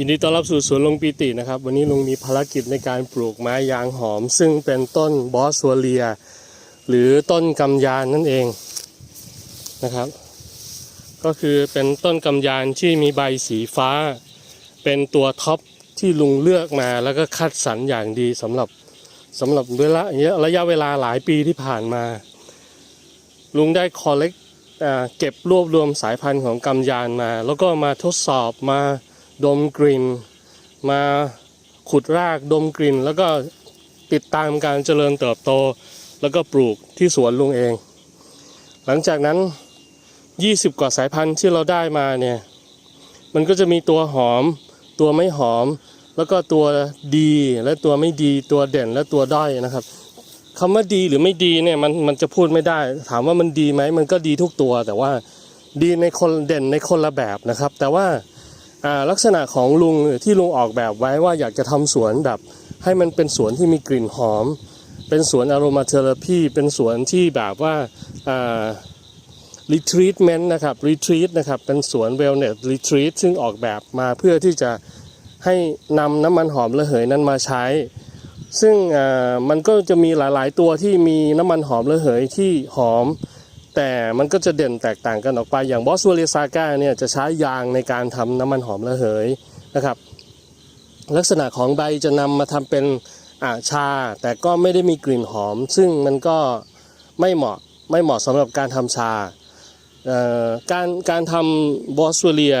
ยินดีต้อนรับสู่สวนลงปีตินะครับ วันนี้ลุงมีภารกิจในการปลูกไม้ยางหอม ซึ่งเป็นต้นบอสซัวเลีย หรือต้นกำยานนั่นเองนะครับ ก็คือเป็นต้นกำยานที่มีใบสีฟ้า เป็นตัวท็อปที่ลุงเลือกมาแล้วก็คัดสรรอย่างดีสำหรับสำหรับเวลาระยะเวลาหลายปีที่ผ่านมา ลุงได้คอลเลกเก็บรวบรวมสายพันธุ์ของกำยานมา แล้วก็มาทดสอบมา ดมกลิ่น มาขุดรากดมกลิ่น แล้วก็ติดตามการเจริญเติบโต แล้วก็ปลูกที่สวนลุงเอง หลังจากนั้น 20 กว่าสายพันธุ์ที่เราได้มาเนี่ยมันก็จะมีตัวหอม ตัวไม่หอม แล้วก็ตัวดีและตัวไม่ดีตัวเด่นและตัวด้อยนะครับคำว่าดีหรือไม่ดีเนี่ยมันมันจะพูดไม่ได้ ถามว่ามันดีไหมมันก็ดีทุกตัว แต่ว่าดีในคนเด่นในคนละแบบนะครับ แต่ว่าอ่า ลักษณะของลุงที่ลุงออกแบบไว้ว่าอยากจะทำสวนแบบ ให้มันเป็นสวนที่มีกลิ่นหอม เป็นสวนอารมาเทอราพีเป็นสวนที่แบบว่ารีทรีทเมนต์นะครับรีทรีทนะครับเป็นสวนเวลเนสรีทรีทซึ่งออกแบบมาเพื่อที่จะให้นำน้ำมันหอมระเหยนั้นมาใช้ ซึ่งมันก็จะมีหลาย ๆ ตัวที่มีน้ำมันหอมระเหยที่หอม แต่มันก็จะเด่นแตกต่างกันออกไปอย่างบอสวเลซาก้าเนี่ยจะใช้ยางในการทำน้ำมันหอมระเหยนะครับ ลักษณะของใบจะนำมาทำเป็นอาชา แต่ก็ไม่ได้มีกลิ่นหอม ซึ่งมันก็ไม่เหมาะไม่เหมาะสำหรับการทำชาการการทำบอสเลีย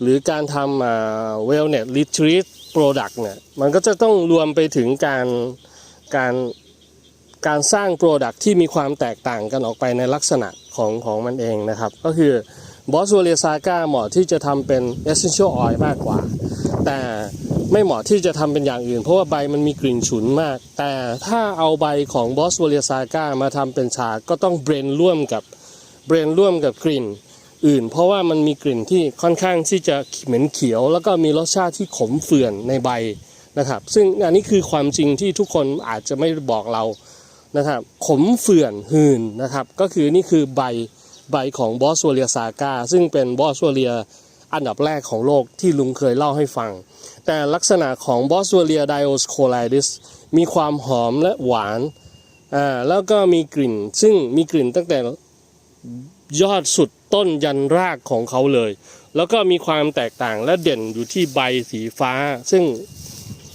หรือการทำเวลเน็ตรีทรีตโปรดักต์เนี่ยมันก็จะต้องรวมไปถึงการการ การสร้างโปรดักที่มีความแตกต่างกันออกไปในลักษณะของของมันเองนะครับ ก็คือบอสเลียซาก้าเหมาะที่จะทำเป็น essential oil มากกว่า แต่ไม่เหมาะที่จะทำเป็นอย่างอื่น เพราะว่าใบมันมีกลิ่นฉุนมาก แต่ถ้าเอาใบของบอสเลียซาก้ามาทำเป็นชาก็ต้องเบรนร่วมกับเบรนร่วมกับกลิ่นอื่น เพราะว่ามันมีกลิ่นที่ค่อนข้างที่จะเหม็นเขียว แล้วก็มีรสชาติที่ขมเขื่อนในใบนะครับ ซึ่งอันนี้คือความจริงที่ทุกคนอาจจะไม่บอกเรา นะครับ ขมเขื่อนหืนนะครับ ก็คือนี่คือใบใบของบอสวเลียซากาซึ่งเป็นบอสวเลียอันดับแรกของโลกที่ลุงเคยเล่าให้ฟัง แต่ลักษณะของบอสวเลียไดโอสโคไลดิสมีความหอมและหวานอ่าแล้วก็มีกลิ่น ซึ่งมีกลิ่นตั้งแต่ยอดสุดต้นยันรากของเขาเลย แล้วก็มีความแตกต่างและเด่นอยู่ที่ใบสีฟ้า ซึ่ง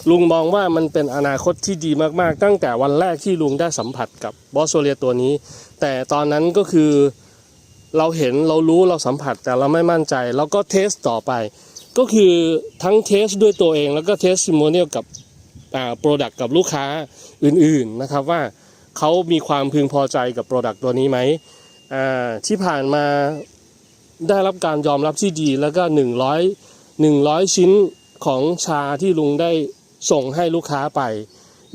ลุงมองว่ามันเป็นอนาคตที่ดีมากๆ ตั้งแต่วันแรกที่ลุงได้สัมผัสกับบอสโซเลียตัวนี้ แต่ตอนนั้นก็คือเราเห็นเรารู้เราสัมผัสแต่เราไม่มั่นใจ แล้วก็เทสต่อไป ก็คือทั้งเทสด้วยตัวเอง แล้วก็เทสซิโมเนียลกับโปรดักต์กับลูกค้าอื่นๆนะครับว่าเขามีความพึงพอใจกับโปรดักต์ตัวนี้ไหมที่ผ่านมาได้รับการยอมรับที่ดีแล้วก็ 100 100 ชิ้นของชาที่ลุงได้ ส่งให้ลูกค้าไป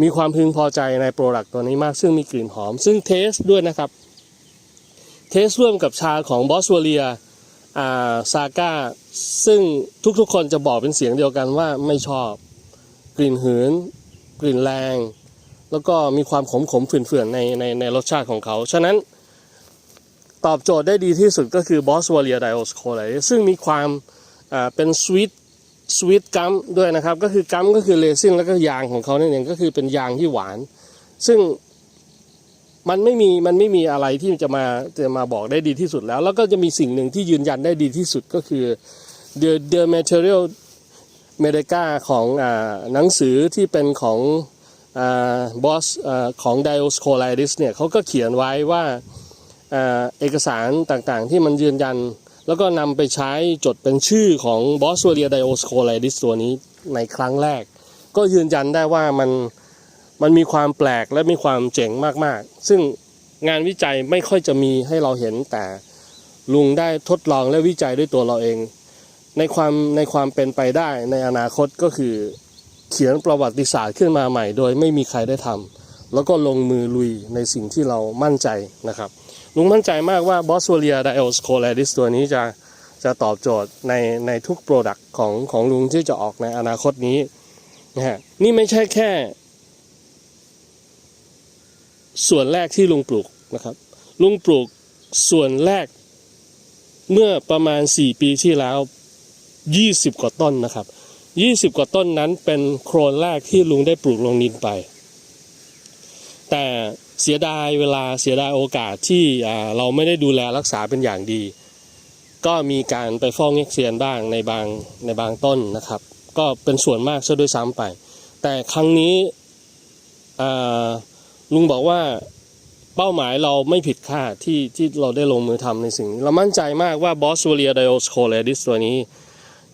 มีความพึงพอใจในโปรดักต์ตัวนี้มากซึ่งมีกลิ่นหอม ซึ่งเทสด้วยนะครับ เทสร่วมกับชาของบอสวเลียอ่าซาก้าซึ่งทุกๆคนจะบอกเป็นเสียงเดียวกันว่าไม่ชอบ กลิ่นหืน กลิ่นแรง แล้วก็มีความขมขมฝืนๆในในในรสชาติของเขา ฉะนั้นตอบโจทย์ได้ดีที่สุดก็คือบอสวเลียไดโอสโคไลซึ่งมีความเป็นสวีท สวีทกัมด้วยนะครับ ก็คือกัมก็คือเรซินแล้วก็ยางของเขาเนี่ยเองก็คือเป็นยางที่หวาน ซึ่งมันไม่มีมันไม่มีอะไรที่จะมาจะมาบอกได้ดีที่สุดแล้ว แล้วก็จะมีสิ่งหนึ่งที่ยืนยันได้ดีที่สุดก็คือ the the material medica ของอ่าหนังสือที่เป็นของบอสของ Dioscorides เนี่ยเขาก็เขียนไว้ว่าอ่อเอกสารต่างๆที่มันยืนยัน แล้วก็นำไปใช้จดเป็นชื่อของบอส w เ l ียไดโอสโคไลดิสตัวนี้ในครั้งแรก ก็ยืนยันได้ว่ามันมันมีความแปลกและมีความเจ๋งมากๆ ซึ่งงานวิจัยไม่ค่อยจะมีให้เราเห็นแต่ลุงได้ทดลองและวิจัยด้วยตัวเราเอง ในความในความเป็นไปได้ในอนาคตก็คือเขียนประวัติศาสตร์ขึ้นมาใหม่ โดยไม่มีใครได้ทำแล้วก็ลงมือลุยในสิ่งที่เรามั่นใจนะครับ ลุงมั่นใจมากว่าบอส w เลียไดโอสโคลดิสตัวนี้จะจะตอบโจทย์ในในทุกโปรดักต์ของของลุงที่จะออกในอนาคตนี้นะฮะนี่ไม่ใช่แค่ ส่วนแรกที่ลุงปลูกนะครับ ลุงปลูกส่วนแรกเมื่อประมาณ 4 ปีที่แล้ว 20 กว่าต้นนะครับ 20 กว่าต้นนั้นเป็นโครนแรกที่ลุงได้ปลูกลงดินไป แต่ เสียดายเวลาเสียดายโอกาสที่เราไม่ได้ดูแลรักษาเป็นอย่างดี ก็มีการไปฟ้องเอ็กเซียนบ้างในบางในบางต้นนะครับ ก็เป็นส่วนมากซะด้วยซ้ำไป แต่ครั้งนี้ลุงบอกว่าเป้าหมายเราไม่ผิดคาดที่ที่เราได้ลงมือทำในสิ่ง เรามั่นใจมากว่าบอส u เ i ียไดโอสโคเลดิสตัวนี้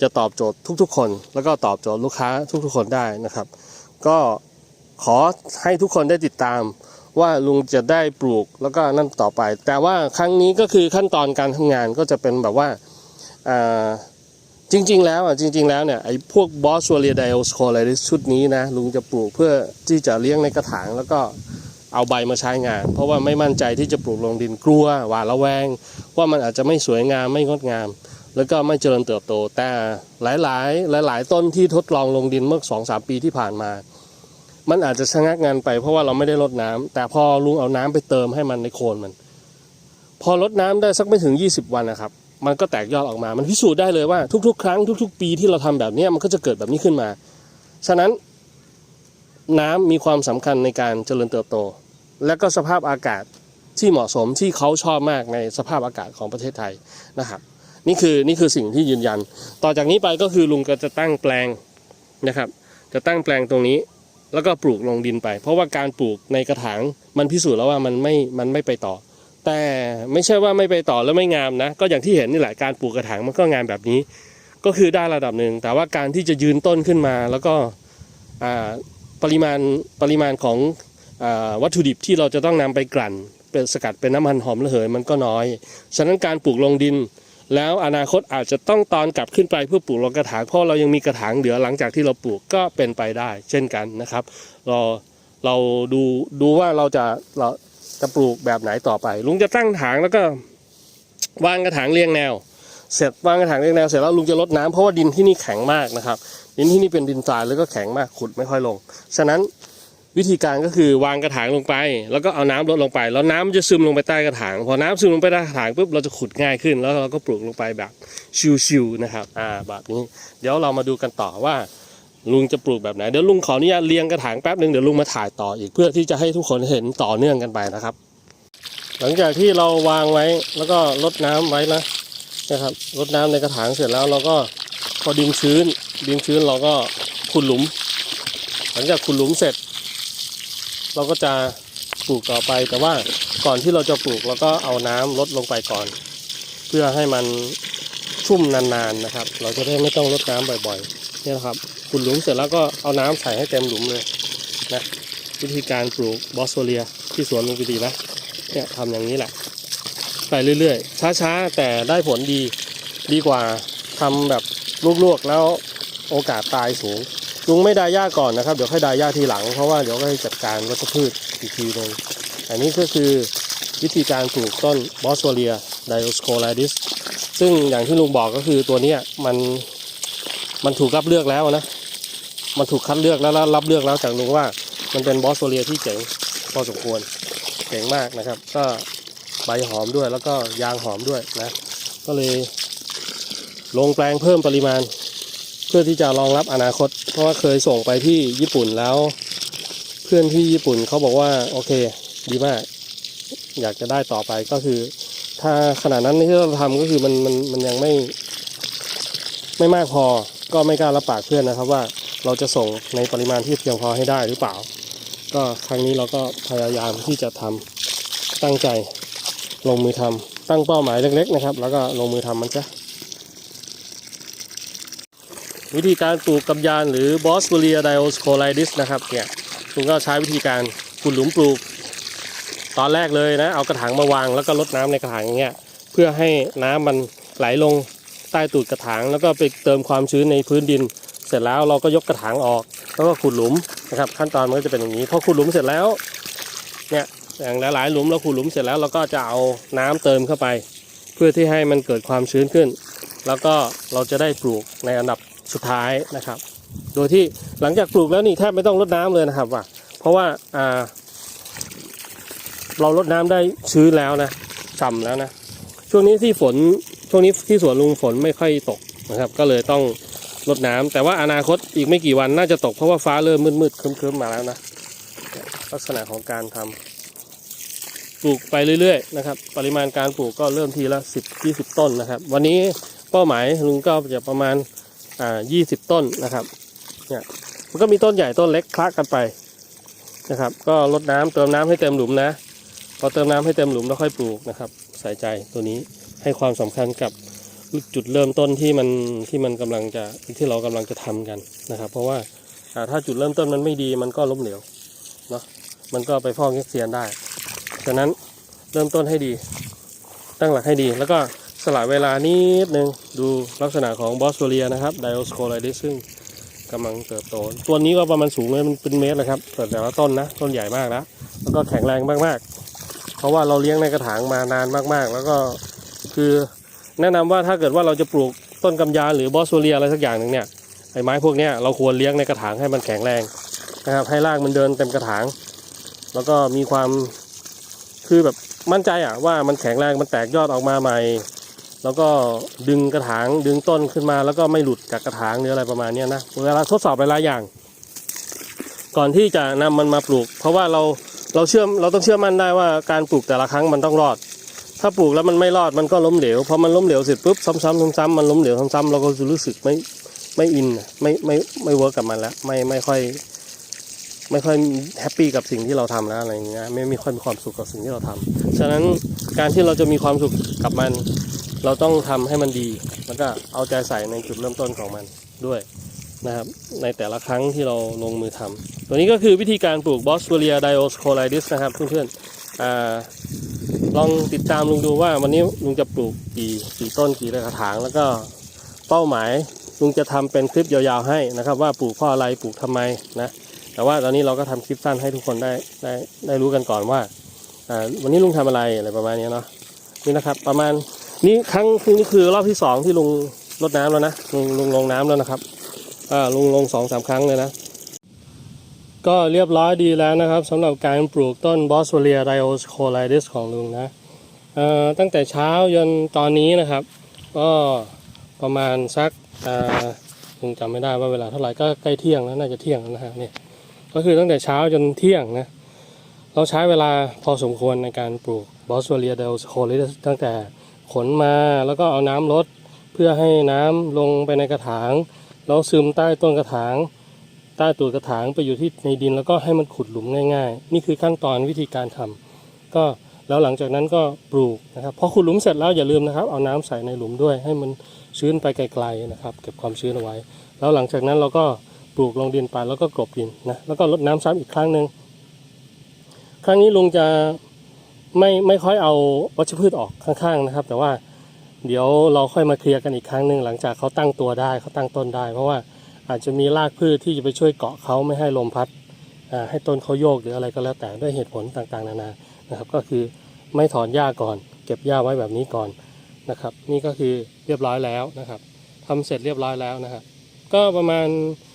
จะตอบโจทย์ทุกๆ คน แล้วก็ตอบโจทย์ลูกค้าทุกๆ คนได้นะครับ ก็ขอให้ทุกคนได้ติดตาม ว่าลุงจะได้ปลูกแล้วก็นั่นต่อไป แต่ว่าครั้งนี้ก็คือขั้นตอนการทำงานก็จะเป็นแบบว่าจริง ๆ แล้วอะจริง ๆ แล้วเนี่ยไอ้พวกบอส u เ i ียไดโอสโคเลดิสชุดนี้นะลุงจะปลูกเพื่อที่จะเลี้ยงในกระถางแล้วก็เอาใบมาใช้งาน เพราะว่าไม่มั่นใจที่จะปลูกลงดินกลัวหวาดระแวง ว่ามันอาจจะไม่สวยงามไม่งดงาม แล้วก็ไม่เจริญเติบโต แต่หลาย ๆ หลาย ๆ ต้นที่ทดลองลงดินเมื่อสองสามปีที่ผ่านมา มันอาจจะชะงักงานไปเพราะว่าเราไม่ได้รดน้ำแต่พอลุงเอาน้ำไปเติมให้มันในโคนมัน พอรดน้ำได้สักไม่ถึง 20 วันนะครับ มันก็แตกยอดออกมา มันพิสูจน์ได้เลยว่าทุก ๆ ครั้งทุก ๆ ปีที่เราทำแบบนี้มันก็จะเกิดแบบนี้ขึ้นมา ฉะนั้นน้ำมีความสำคัญในการเจริญเติบโต และก็สภาพอากาศที่เหมาะสมที่เขาชอบมากในสภาพอากาศของประเทศไทยนะครับ นี่คือนี่คือสิ่งที่ยืนยัน ต่อจากนี้ไปก็คือลุงก็จะตั้งแปลงนะครับ จะตั้งแปลงตรงนี้ แล้วก็ปลูกลงดินไป เพราะว่าการปลูกในกระถางมันพิสูจน์แล้วว่ามันไม่มันไม่ไปต่อ แต่ไม่ใช่ว่าไม่ไปต่อแล้วไม่งามนะ ก็อย่างที่เห็นนี่แหละการปลูกกระถางมันก็งามแบบนี้ ก็คือได้ระดับหนึ่ง แต่ว่าการที่จะยืนต้นขึ้นมา แล้วก็ปริมาณปริมาณของอวัตถุดิบที่เราจะต้องนำไปกลั่นเป็นสกัดเป็นน้ำมันหอมระเหยมันก็น้อย ฉะนั้นการปลูกลงดิน แล้วอนาคตอาจจะต้องตอนกลับขึ้นไปเพื่อปลูกลงกระถางเพราะเรายังมีกระถางเหลือหลังจากที่เราปลูกก็เป็นไปได้ เช่นกันนะครับเราเราดูดูว่าเราจะเราจะปลูกแบบไหนต่อไป ลุงจะตั้งถางแล้วก็วางกระถางเรียงแนว เสร็จวางกระถางเรียงแนวเสร็จแล้วลุงจะลดน้ำเพราะว่าดินที่นี่แข็งมากนะครับดินที่นี่เป็นดินทรายแล้วก็แข็งมากขุดไม่ค่อยลง ฉะนั้น วิธีการก็คือวางกระถางลงไป แล้วก็เอาน้ำลดลงไป แล้วน้ำมันจะซึมลงไปใต้กระถาง พอน้ำซึมลงไปใต้กระถางปุ๊บเราจะขุดง่ายขึ้น แล้วเราก็ปลูกลงไปแบบชิวๆนะครับอ่าแบบนี้ เดี๋ยวเรามาดูกันต่อว่า ลุงจะปลูกแบบไหนเดี๋ยวลุงขออนุญาตเรียงกระถางแป๊บหนึ่งเดี๋ยวลุงมาถ่ายต่ออีกเพื่อที่จะให้ทุกคนเห็นต่อเนื่องกันไปนะครับ หลังจากที่เราวางไว้แล้วก็รดน้ำไว้นะนะครับรดน้ำในกระถางเสร็จแล้วเราก็พอดินชื้น ดินชื้นเราก็ขุดหลุม หลังจากขุดหลุมเสร็จ เราก็จะปลูกต่อไป แต่ว่าก่อนที่เราจะปลูกเราก็เอาน้ำลดลงไปก่อน เพื่อให้มันชุ่มนานๆนะครับ เราจะได้ไม่ต้องรดน้ำบ่อยๆนี่นะครับขุดหลุมเสร็จแล้วก็เอาน้ำใส่ให้เต็มหลุมเลยนะวิธีการปลูกบอสโซเลียที่สวนลุงปีดีนะเนี่ยทำอย่างนี้แหละไปเรื่อยๆ ช้าๆ แต่ได้ผลดีดีกว่าทำแบบลวกๆแล้วโอกาสตายสูง ลุงไม่ดาหญ้าก่อนนะครับ เดี๋ยวค่อยดาหญ้าทีหลัง เพราะว่าเดี๋ยวก็จัดการวัชพืชอีกทีหนึงอันนี้ก็คือวิธีการปลูกต้นบอสโซเลียไดโอสโคไลดิสซึ่งอย่างที่ลุงบอกก็คือตัวนี้มันมันถูกรับเลือกแล้วนะ มันถูกคัดเลือกแล้วแล้วรับเลือกแล้วจากลุงว่ามันเป็นบอสโซเลียที่เจ๋งพอสมควรเจ๋งมากนะครับ ก็ใบหอมด้วยแล้วก็ยางหอมด้วยนะ ก็เลยลงแปลงเพิ่มปริมาณ เพื่อที่จะรองรับอนาคต เพราะว่าเคยส่งไปที่ญี่ปุ่นแล้ว เพื่อนที่ญี่ปุ่นเขาบอกว่าโอเค ดีมาก อยากจะได้ต่อไปก็คือ ถ้าขนาดนั้นที่เราทำก็คือมันมันมันยังไม่ไม่มากพอก็ไม่กล้ารับปากเพื่อนนะครับว่าเราจะส่งในปริมาณที่เพียงพอให้ได้หรือเปล่า ก็ครั้งนี้เราก็พยายามที่จะทำตั้งใจลงมือทำตั้งเป้าหมายเล็กๆนะครับ แล้วก็ลงมือทำมันซะ วิธีการปลูกกำยานหรือบอสเ u เลียไดโอสโคไลดิสนะครับเนี่ยคุณก็ใช้วิธีการขุดหลุมปลูก ตอนแรกเลยนะเอากระถางมาวางแล้วก็รดน้ำในกระถางอย่างเงี้ยเพื่อให้น้ำมันไหลลงใต้ตูดกระถางแล้วก็ไปเติมความชื้นในพื้นดิน เสร็จแล้วเราก็ยกกระถางออก แล้วก็ขุดหลุมนะครับขั้นตอนมันก็จะเป็นอย่างนี้พอขุดหลุมเสร็จแล้วเนี่ยอย่างหลายๆหลุมเราขุดหลุมเสร็จแล้วเราก็จะเอาน้ำเติมเข้าไป เพื่อที่ให้มันเกิดความชื้นขึ้น แล้วก็เราจะได้ปลูกในอันดับ สุดท้ายนะครับ โดยที่หลังจากปลูกแล้วนี่แทบไม่ต้องรดน้ำเลยนะครับว่าเพราะว่าอ่าเรารดน้ำได้ชื้นแล้วนะฉ่ำแล้วนะ ช่วงนี้ที่ฝนช่วงนี้ที่สวนลุงฝนไม่ค่อยตกนะครับ ก็เลยต้องรดน้ำแต่ว่าอนาคตอีกไม่กี่วันน่าจะตกเพราะว่าฟ้าเริ่มมืดๆครึ้มๆมาแล้วนะลักษณะของการทำปลูกไปเรื่อยๆนะครับ ปริมาณการปลูกก็เริ่มทีละ 10 20 ต้นนะครับ วันนี้เป้าหมายลุงก็จะประมาณ อ่า20ต้นนะครับเนี่ยมันก็มีต้นใหญ่ต้นเล็กคละกันไปนะครับ ก็รดน้ำเติมน้ำให้เต็มหลุมนะพอเติมน้ำให้เต็มหลุมแล้วค่อยปลูกนะครับ ใส่ใจตัวนี้ให้ความสำคัญกับจุดเริ่มต้นที่มันที่มันกำลังจะที่เรากำลังจะทำกันนะครับ เพราะว่าถ้าจุดเริ่มต้นมันไม่ดีมันก็ล้มเหลวเนาะมันก็ไปพอกเง็กเซียนได้ฉะนั้นเริ่มต้นให้ดี ตั้งหลักให้ดีแล้วก็ สละเวลานิดนึงดูลักษณะของบอสโ l เลียนะครับไดโอสโคไลดิสซึ่งกำลังเติบโต ตัวนี้ก็ประมาณสูงเลยมันเป็นเมตรนะครับแต่แต่ละต้นนะ ต้นใหญ่มากนะแล้วก็แข็งแรงมากๆ เพราะว่าเราเลี้ยงในกระถางมานานมากๆ แล้วก็คือแนะนำว่าถ้าเกิดว่าเราจะปลูกต้นกำยานหรือบอสโซเลียอะไรสักอย่างหนึ่งเนี่ยไอ้ไม้พวกเนี้ยเราควรเลี้ยงในกระถางให้มันแข็งแรงนะครับให้รากมันเดินเต็มกระถาง แล้วก็มีความคือแบบมั่นใจอะว่ามันแข็งแรงมันแตกยอดออกมาใหม่ แล้วก็ดึงกระถางดึงต้นขึ้นมา แล้วก็ไม่หลุดจากกระถางหรืออะไรประมาณนี้นะเวลาทดสอบหลายอย่าง ก่อนที่จะนำมันมาปลูก เพราะว่าเราเราเชื่อมเราต้องเชื่อมั่นได้ว่าการปลูกแต่ละครั้งมันต้องรอด ถ้าปลูกแล้วมันไม่รอดมันก็ล้มเหลวพอมันล้มเหลวเสร็จปุ๊บซ้ำๆซ้ำๆมันล้มเหลวซ้ำๆเราก็จะรู้สึกไม่ไม่อินไม่ไม่ไม่เวิร์กกับมันแล้วไม่ไม่ค่อยไม่ค่อยแฮปปี้กับสิ่งที่เราทำแล้วอะไรอย่างเงี้ยไม่ม่ค่อยมีความสุขกับสิ่งที่เราทำฉะนั้นการที่เราจะมีความสุขกับมัน เราต้องทำให้มันดี แล้วก็เอาใจใส่ในจุดเริ่มต้นของมันด้วยนะครับ ในแต่ละครั้งที่เราลงมือทำตัวนี้ก็คือวิธีการปลูกบอส w เ l ียไดโอสโคไลดิสนะครับเพื่อนๆอ่าลองติดตามลุงดูว่าวันนี้ลุงจะปลูกกี่กี่ต้นกี่กระถาง แล้วก็เป้าหมายลุงจะทำเป็นคลิปยาวๆให้นะครับ ว่าปลูกเพราะอะไรปลูกทำไมนะแต่ว่าตอนนี้เราก็ทำคลิปสั้นให้ทุกคนได้ได้ได้รู้กันก่อนว่าอ่าวันนี้ลุงทำอะไรอะไรประมาณนี้เนาะนี่นะครับประมาณ นี้ครั้งนี้คือรอบที่สองที่ลุงรดน้ำแล้วนะลุงลุงลงน้ำแล้วนะครับ อ่าลุงลงสองสามครั้งเลยนะ ก็เรียบร้อยดีแล้วนะครับสำหรับการปลูกต้นบอสเลียไดโอสโคไลดิสของลุงนะเอ่อตั้งแต่เช้าจนตอนนี้นะครับ ก็ประมาณสักอ่าลุงจำไม่ได้ว่าเวลาเท่าไหร่ก็ใกล้เที่ยงแล้วน่าจะเที่ยงแล้วนะฮะเนี่ยก็คือตั้งแต่เช้าจนเที่ยงนะเราใช้เวลาพอสมควรในการปลูกบอสเลียไดโอสโคไลดิสตั้งแต่ ขนมาแล้วก็เอาน้ำลดเพื่อให้น้ำลงไปในกระถางแล้วซึมใต้ต้นกระถาง ใต้ตัวกระถางไปอยู่ที่ในดินแล้วก็ให้มันขุดหลุมง่ายๆ นี่คือขั้นตอนวิธีการทำก็แล้วหลังจากนั้นก็ปลูกนะครับพอขุดหลุมเสร็จแล้วอย่าลืมนะครับ เอาน้ำใส่ในหลุมด้วย ให้มันชื้นไปไกลๆนะครับ เก็บความชื้นเอาไว้ แล้วหลังจากนั้นเราก็ปลูกลงดินไปแล้วก็กลบดินนะแล้วก็รดน้ำซ้ำอีกครั้งหนึ่งครั้งนี้ลุงจะ ไม่ไม่ค่อยเอาวัชพืชออกข้างๆนะครับ แต่ว่าเดี๋ยวเราค่อยมาเคลียร์กันอีกครั้งหนึ่งหลังจากเขาตั้งตัวได้เขาตั้งต้นได้ เพราะว่าอาจจะมีรากพืชที่จะไปช่วยเกาะเขาไม่ให้ลมพัดให้ต้นเขาโยกหรืออะไรก็แล้วแต่ด้วยเหตุผลต่างๆ นานานะครับ ก็คือไม่ถอนหญ้าก่อน เก็บหญ้าไว้แบบนี้ก่อนนะครับ นี่ก็คือเรียบร้อยแล้วนะครับทำเสร็จเรียบร้อยแล้วนะครับ ก็ประมาณ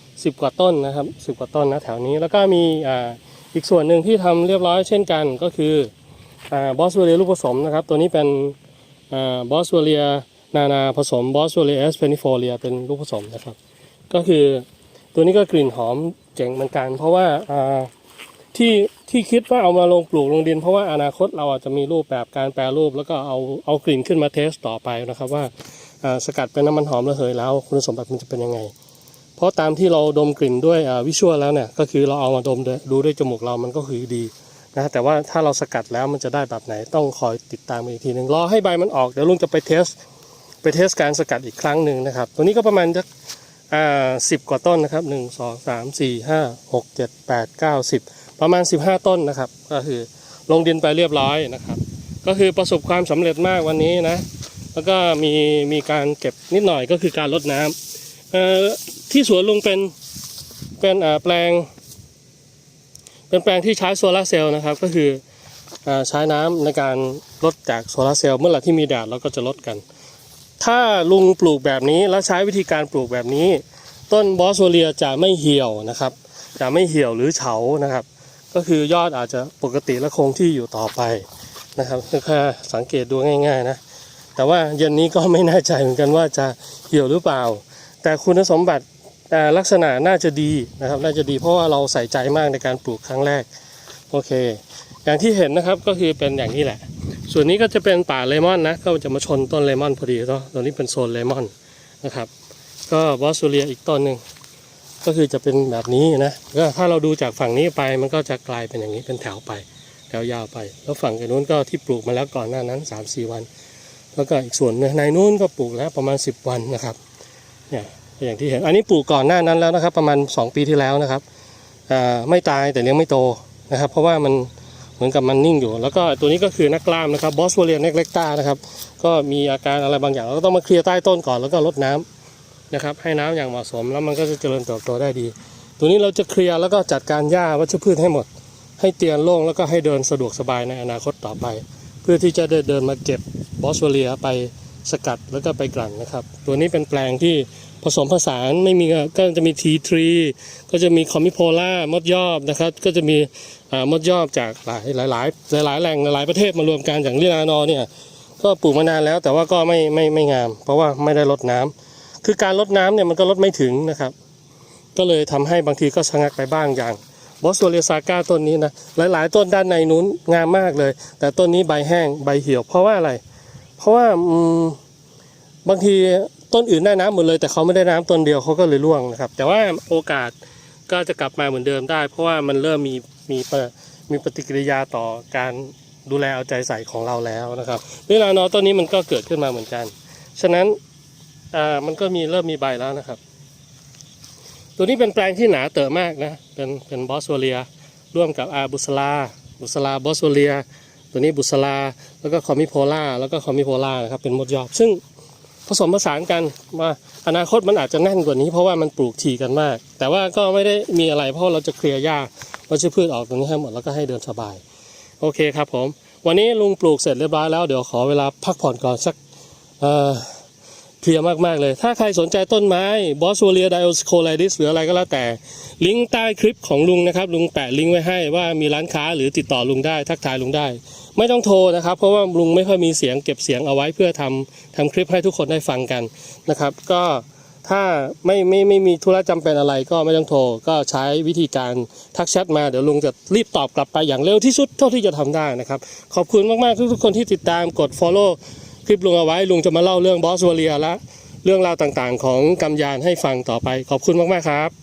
10 กว่าต้นนะครับ 10 กว่าต้นนะแถวนี้แล้วก็มีอ,อีกส่วนหนึ่งที่ทำเรียบร้อยเช่นกันก็คือ บอสเวเลียลูกผสมนะครับ ตัวนี้เป็นบอสเวเลียนานาผสมบอสเวเลียเอสเพนิโฟเลียเป็นลูกผสมนะครับ ก็คือตัวนี้ก็กลิ่นหอมเจ๋งเหมือนกัน เพราะว่าที่ที่คิดว่าเอามาลงปลูกลงดิน เพราะว่าอนาคตเราอาจจะมีรูปแบบการแปรรูป แล้วก็เอาเอากลิ่นขึ้นมาเทสต่อไปนะครับว่าสกัดเป็นน้ำมันหอมระเหยแล้ว คุณสมบัติมันจะเป็นยังไง เพราะตามที่เราดมกลิ่นด้วยวิชวลแล้วเนี่ยก็คือเราเอามาดมดูด้วยจมูกเรามันก็คือดี นะแต่ว่าถ้าเราสกัดแล้วมันจะได้แบบไหนต้องคอยติดตามอีกทีหนึ่งรอให้ใบมันออกเดี๋ยวลุงจะไปเทสไปเทสการสกัดอีกครั้งหนึ่งนะครับ ตัวนี้ก็ประมาณจะอ่าสิบกว่าต้นนะครับหนึ่งสองสามสี่ห้าหกเจ็ดแปดเก้าสิบประมาณสิบห้าต้นนะครับ ก็คือลงดินไปเรียบร้อยนะครับ ก็คือประสบความสำเร็จมากวันนี้นะแล้วก็มีมีการเก็บนิดหน่อยก็คือการลดน้ำที่สวนลุงเป็นเป็นแปลง เป็นแปลงที่ใช้โซลาร์เซลล์นะครับก็คือใช้น้ำในการลดจากโซลาร์เซลล์เมื่อไหร่ที่มีแดดเราก็จะลดกัน ถ้าลุงปลูกแบบนี้แล้วใช้วิธีการปลูกแบบนี้ ต้นบอสโซเลียจะไม่เหี่ยวนะครับ จะไม่เหี่ยวหรือเฉานะครับ ก็คือยอดอาจจะปกติและคงที่อยู่ต่อไปนะครับแค่สังเกตดูง่าย ๆนะ แต่ว่าเย็นนี้ก็ไม่แน่ใจเหมือนกันว่าจะเหี่ยวหรือเปล่า แต่คุณสมบัติ อ่ลักษณะน่าจะดีนะครับ น่าจะดีเพราะว่าเราใส่ใจมากในการปลูกครั้งแรก โอเค อย่างที่เห็นนะครับก็คือเป็นอย่างนี้แหละ ส่วนนี้ก็จะเป็นป่าเลมอนนะ ก็จะมาชนต้นเลมอนพอดีเนาะตรงนี้เป็นโซนเลมอนนะครับ ก็บอสโซเลียอีกต้นหนึ่งก็คือจะเป็นแบบนี้นะ ก็ถ้าเราดูจากฝั่งนี้ไปมันก็จะกลายเป็นอย่างนี้เป็นแถวไป แถวยาวไป แล้วฝั่งนนู้นก็ที่ปลูกมาแล้วก่อนหน้านั้น 3-4 วัน แล้วก็อีกส่วนในนู้นก็ปลูกแล้วประมาณ 10 วันนะครับ เนี่ย อย่างที่เห็นอันนี้ปลูกก่อนหน้านั้นแล้วนะครับ ประมาณ 2 ปีที่แล้วนะครับไม่ตายแต่เลี้ยงไม่โตนะครับ เพราะว่ามันเหมือนกับมันนิ่งอยู่ แล้วก็ตัวนี้ก็คือนักกล้ามนะครับบอสโวเลียนเล็กต้านะครับ ก็มีอาการอะไรบางอย่างเราก็ต้องมาเคลียร์ใต้ต้นก่อนแล้วก็รดน้ำนะครับ ให้น้ำอย่างเหมาะสมแล้วมันก็จะเจริญเติบโตได้ดี ตัวนี้เราจะเคลียร์แล้วก็จัดการหญ้าวัชพืชให้หมด ให้เตียนโล่งแล้วก็ให้เดินสะดวกสบายในอนาคตต่อไป เพื่อที่จะได้เดินมาเก็บบอสโวเลียไป สกัดแล้วก็ไปกลั่นนะครับ ตัวนี้เป็นแปลงที่ผสมผสานไม่มีก็จะมีทีทรีก็จะมีคอมมิโพล่ามดยอบนะครับ ก็จะมีมดยอบจากหลายหลายหลายหลายแหล่งหลายประเทศมารวมกันอย่างลีลานอเนี่ยก็ปลูกมานานแล้วแต่ว่าก็ไม่ไม่ไม่งาม เพราะว่าไม่ได้ลดน้ำคือการลดน้ำเนี่ยมันก็ลดไม่ถึงนะครับ ก็เลยทำให้บางทีก็ชะงักไปบ้างอย่างบอสโซเลียซาก้าต้นนี้นะหลาย ๆ ต้นด้านในนู้นงามมากเลย แต่ต้นนี้ใบแห้งใบเหี่ยวเพราะว่าอะไรเพราะว่าบางทีต้นอื่นได้น้ำหมดเลย แต่เขาไม่ได้น้ำต้นเดียวเขาก็เลยร่วงนะครับ แต่ว่าโอกาสก็จะกลับมาเหมือนเดิมได้ เพราะว่ามันเริ่มมีมีมีปฏิกิริยาต่อการดูแลเอาใจใส่ของเราแล้วนะครับเวลานอต้นนี้มันก็เกิดขึ้นมาเหมือนกัน ฉะนั้นอ่ามันก็มีเริ่มมีใบแล้วนะครับ ตัวนี้เป็นแปลงที่หนาเต๋อมากนะเป็นเป็นบอสโวเลียร่วมกับอาบุสลาบุสลาบอสโวเลีย ตัวนี้บุสลาแล้วก็คอมมิโพล่าแล้วก็คอมมิโพล่านะครับเป็นมดยอบซึ่งผสมผสานกันว่าอนาคตมันอาจจะแน่นกว่านี้เพราะว่ามันปลูกถี่กันมาก แต่ว่าก็ไม่ได้มีอะไรเพราะเราจะเคลียร์หญ้าเราจะพืชออกตรงนี้ให้หมดแล้วก็ให้เดินสบาย โอเคครับผม วันนี้ลุงปลูกเสร็จเรียบร้อยแล้วเดี๋ยวขอเวลาพักผ่อนก่อนสักเอ่อเพลียมากๆเลย ถ้าใครสนใจต้นไม้บอส w วเลียไดโอสโคไลดิสหรืออะไรก็แล้วแต่ ลิงก์ใต้คลิปของลุงนะครับ ลุงแปะลิงก์ไว้ให้ว่ามีร้านค้าหรือติดต่อลุงได้ทักทายลุงได้ ไม่ต้องโทรนะครับ เพราะว่าลุงไม่ค่อยมีเสียงเก็บเสียงเอาไว้เพื่อทำทำคลิปให้ทุกคนได้ฟังกันนะครับ ก็ถ้าไม่ไม่ไม่มีธุระจำเป็นอะไรก็ไม่ต้องโทร ก็ใช้วิธีการทักแชทมาเดี๋ยวลุงจะรีบตอบกลับไปอย่างเร็วที่สุดเท่าที่จะทำได้นะครับ ขอบคุณมาก ๆ ทุกๆคนที่ติดตามกด follow คลิปลุงเอาไว้ลุงจะมาเล่าเรื่องบอสวเลียและเรื่องราวต่างๆ ของกำยานให้ฟังต่อไปขอบคุณมาก ๆ ครับ